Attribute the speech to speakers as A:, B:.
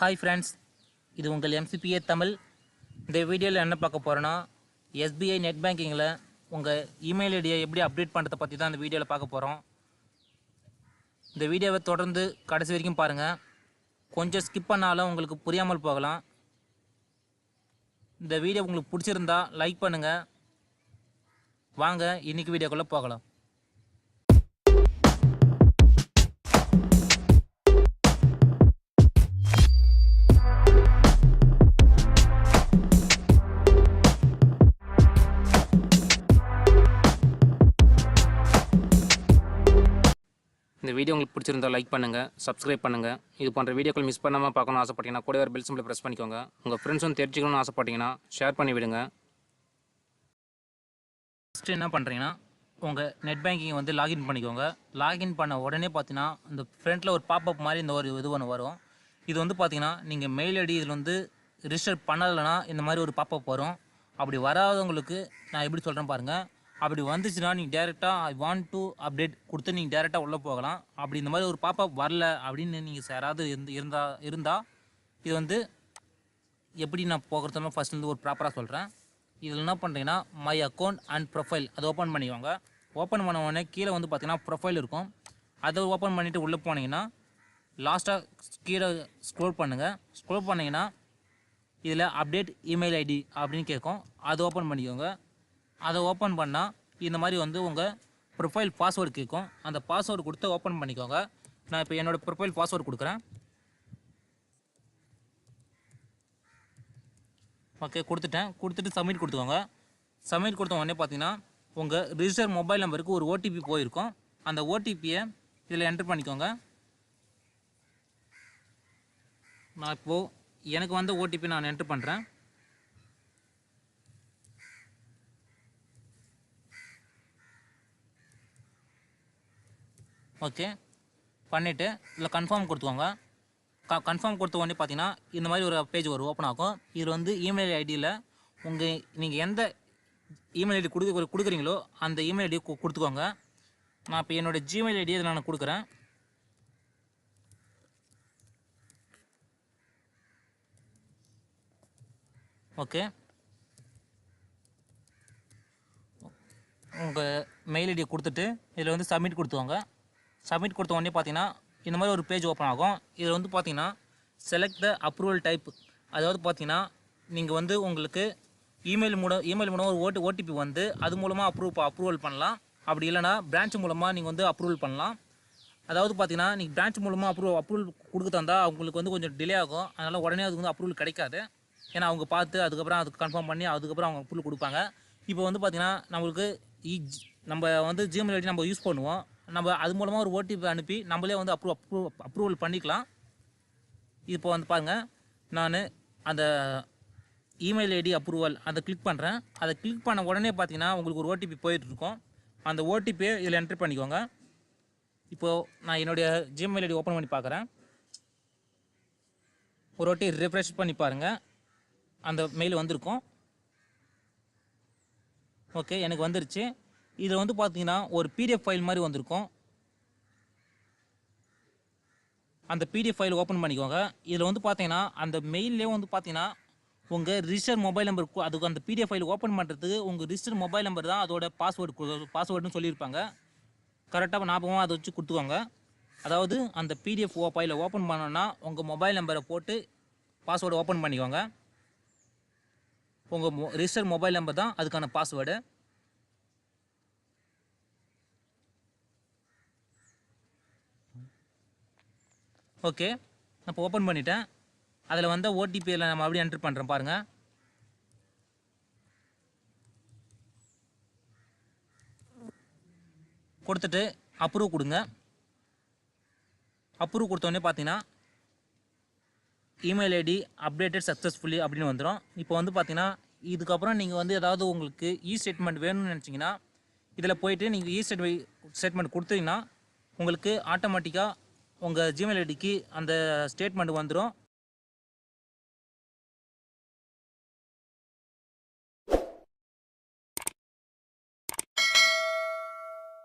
A: Hi friends இது உங்கள் எம்சிபிஏ தமிழ். இந்த வீடியோவில் என்ன பார்க்க போகிறோன்னா எஸ்பிஐ நெட் பேங்கிங்கில் உங்கள் இமெயில் ஐடியை எப்படி அப்டேட் பண்ணுறதை பற்றி தான் இந்த வீடியோவில் பார்க்க போகிறோம் இந்த வீடியோவை தொடர்ந்து கடைசி வரைக்கும் பாருங்கள் கொஞ்சம் ஸ்கிப் பண்ணாலும் உங்களுக்கு புரியாமல் போகலாம். இந்த வீடியோ உங்களுக்கு பிடிச்சிருந்தா லைக் பண்ணுங்கள் வாங்க இன்னைக்கு வீடியோக்குள்ளே போகலாம். இந்த வீடியோ உங்களுக்கு பிடிச்சிருந்தா லைக் பண்ணுங்கள் சப்ஸ்கிரைப் பண்ணுங்கள் இது போன்ற வீடியோக்கள் மிஸ் பண்ணாமல் பார்க்கணும்னு ஆசைப்பட்டீங்கன்னா கூட ஒரு பெல் சிம்பிளை ப்ரெஸ் பண்ணிக்கோங்க. உங்கள் ஃப்ரெண்ட்ஸும் தெரிஞ்சுக்கணும்னு ஆசைப்பட்டீங்கன்னா ஷேர் பண்ணி விடுங்க. ஃபஸ்ட்டு என்ன பண்ணுறீங்கன்னா உங்கள் நெட் பேங்கிங் வந்து லாகின் பண்ணிக்கோங்க. லாகின் பண்ண உடனே பார்த்தீங்கன்னா இந்த ஃப்ரண்ட்டில் ஒரு பாப்அப் மாதிரி இந்த ஒரு இது ஒன்று வரும். இது வந்து பார்த்தீங்கன்னா நீங்கள் மெயில் ஐடி இதில் வந்து ரிஜிஸ்டர் பண்ணலைன்னா இந்த மாதிரி ஒரு பாப்அப் வரும். அப்படி வராதவங்களுக்கு நான் எப்படி சொல்கிறேன் பாருங்கள் அப்படி வந்துச்சுன்னா நீங்கள் டேரெக்டாக ஐ வாண்ட் டு அப்டேட் கொடுத்து நீங்கள் டேரெக்டாக உள்ளே போகலாம். அப்படி இந்த மாதிரி ஒரு பாப்பா வரல அப்படின்னு நீங்கள் யாராவது இருந்து இருந்தால் இருந்தால் இது வந்து எப்படி நான் போகிறதுனா ஃபஸ்ட்லேருந்து ஒரு ப்ராப்பராக சொல்கிறேன் இதில் என்ன பண்ணுறீங்கன்னா மை அக்கௌண்ட் அண்ட் ப்ரொஃபைல் அதை ஓப்பன் பண்ணிக்கோங்க. ஓப்பன் பண்ண உடனே கீழே வந்து பார்த்தீங்கன்னா ப்ரொஃபைல் இருக்கும். அதை ஓப்பன் பண்ணிவிட்டு உள்ளே போனீங்கன்னா லாஸ்ட்டாக கீழே ஸ்க்ரோல் பண்ணுங்கள் ஸ்க்ரோல் பண்ணிங்கன்னா இதில் அப்டேட் இமெயில் ஐடி அப்படின்னு கேட்கும். அதை ஓப்பன் பண்ணிக்கோங்க. அதை ஓப்பன் பண்ணால் இந்த மாதிரி வந்து உங்கள் ப்ரொஃபைல் பாஸ்வேர்டு கேட்கும் அந்த பாஸ்வேர்டு கொடுத்து ஓப்பன் பண்ணிக்கோங்க. நான் இப்போ என்னோடய ப்ரொஃபைல் பாஸ்வேர்டு கொடுக்குறேன். ஓகே கொடுத்துட்டேன். கொடுத்துட்டு சப்மிட் கொடுத்துக்கோங்க. சப்மிட் கொடுத்த உடனே பார்த்தீங்கன்னா உங்கள் ரிஜிஸ்டர் மொபைல் நம்பருக்கு ஒரு ஓடிபி போயிருக்கும். அந்த ஓடிபியை இதில் என்ட்ரு பண்ணிக்கோங்க. நான் இப்போது எனக்கு வந்த ஓடிபி நான் என்ட்ரு பண்ணுறேன் ஓகே. பண்ணிவிட்டு இதில் கன்ஃபார்ம் கொடுத்துக்கோங்க. க கன்ஃபார்ம் கொடுத்த உடனே பார்த்தீங்கன்னா இந்த மாதிரி ஒரு பேஜ் வரும் ஓப்பன் ஆகும். இதில் வந்து இமெயில் ஐடியில் உங்கள் நீங்கள் எந்த இமெயில் ஐடி கொடுக்க கொடுக்குறீங்களோ அந்த இமெயில் ஐடியை கொடுத்துக்கோங்க. நான் இப்போ என்னோடய ஜிமெயில் ஐடியை இதில் நான் கொடுக்குறேன். ஓகே. உங்கள் மெயில் ஐடியை கொடுத்துட்டு இதில் வந்து சப்மிட் கொடுத்துவாங்க சப்மிட் கொடுத்த உடனே பார்த்தீங்கன்னா இந்த மாதிரி ஒரு பேஜ் ஓப்பன் ஆகும். இதில் வந்து பார்த்தீங்கன்னா செலக்ட் த அப்ரூவல் டைப் அதாவது பார்த்தீங்கன்னா நீங்கள் வந்து உங்களுக்கு இமெயில் மூலம் இமெயில் மூலம் ஒரு ஓடி ஓடிபி வந்து அது மூலமாக அப்ரூவ் அப்ரூவல் பண்ணலாம். அப்படி இல்லைனா பிரான்ச் மூலமாக நீங்கள் வந்து அப்ரூவல் பண்ணலாம். அதாவது பார்த்தீங்கன்னா நீங்கள் பிரான்ச் மூலமாக அப்ரூவ் அப்ரூவல் கொடுக்க தந்தால் அவங்களுக்கு வந்து கொஞ்சம் டிலே ஆகும். அதனால் உடனே அதுக்கு வந்து அப்ரூவல் கிடைக்காது. ஏன்னா அவங்க பார்த்து அதுக்கப்புறம் அதுக்கு கன்ஃபார்ம் பண்ணி அதுக்கப்புறம் அவங்க அப்ரூவல் கொடுப்பாங்க. இப்போ வந்து பார்த்தீங்கன்னா நம்மளுக்கு இ- நம்ம வந்து ஜிமெயில் ஐடி நம்ம யூஸ் பண்ணுவோம். நம்ம அது மூலமாக ஒரு ஓடிபி அனுப்பி நம்மளே வந்து அப்ரூவ் அப்ரூவ் அப்ரூவல் பண்ணிக்கலாம். இப்போ வந்து பாருங்கள் நான் அந்த இமெயில் ஐடி அப்ரூவல் அதை கிளிக் பண்ணுறேன் அதை கிளிக் பண்ண உடனே பார்த்தீங்கன்னா உங்களுக்கு ஒரு ஓடிபி போயிட்டுருக்கோம் அந்த ஓடிபியை இதில் என்ட்ரு பண்ணிக்கோங்க. இப்போது நான் என்னுடைய ஜிமெயில் ஐடி ஓப்பன் பண்ணி பார்க்குறேன் ஒரு வாட்டி ரிஃப்ரெஷ் பண்ணி பாருங்கள் அந்த மெயில் வந்திருக்கும். ஓகே எனக்கு வந்துருச்சு. இதில் வந்து பார்த்தீங்கன்னா ஒரு பிடிஎஃப் ஃபைல் மாதிரி வந்திருக்கும். அந்த பிடிஎஃப் ஃபைல் ஓப்பன் பண்ணிக்கோங்க. இதில் வந்து பார்த்தீங்கன்னா அந்த மெயிலே வந்து பார்த்தீங்கன்னா உங்கள் ரிஜிஸ்டர் மொபைல் நம்பர் அதுக்கு அந்த பிடிஎஃப் ஃபைல் ஓப்பன் பண்ணுறதுக்கு உங்கள் ரிஜிஸ்டர் மொபைல் நம்பர் தான் அதோட பாஸ்வேர்டு பாஸ்வேர்டுன்னு சொல்லியிருப்பாங்க. கரெக்டாக ஞாபகமாக அதை வச்சு கொடுத்துக்கோங்க. அதாவது அந்த பிடிஎஃப் ஓ ஃபைலை ஓப்பன் பண்ணோன்னா உங்கள் மொபைல் நம்பரை போட்டு பாஸ்வேர்டு ஓப்பன் பண்ணிக்கோங்க. உங்கள் மொ ரிஜிஸ்டர் மொபைல் நம்பர் தான் அதுக்கான பாஸ்வேர்டு ஓகே. நான் இப்போ ஓப்பன் பண்ணிட்டேன். அதில் வந்த ஓடிபியில் நம்ம அப்படியே என்ட்ரு பண்ணுறோம் பாருங்கள் கொடுத்துட்டு அப்ரூவ் கொடுங்க. அப்ரூவ் கொடுத்தோடனே பார்த்தீங்கன்னா இமெயில் ஐடி அப்டேட்டட் சக்ஸஸ்ஃபுல்லி அப்படின்னு வந்துடும் இப்போ வந்து பார்த்தீங்கன்னா இதுக்கப்புறம் நீங்கள் வந்து ஏதாவது உங்களுக்கு இ ஸ்டேட்மெண்ட் வேணும்னு நினச்சிங்கன்னா இதில் போயிட்டு நீங்கள் இ ஸ்டேட்மெண்ட் ஸ்டேட்மெண்ட் கொடுத்தீங்கன்னா உங்களுக்கு ஆட்டோமேட்டிக்காக உங்கள் ஜிமெயில் ஐடிக்கு அந்த ஸ்டேட்மெண்ட் வந்துடும்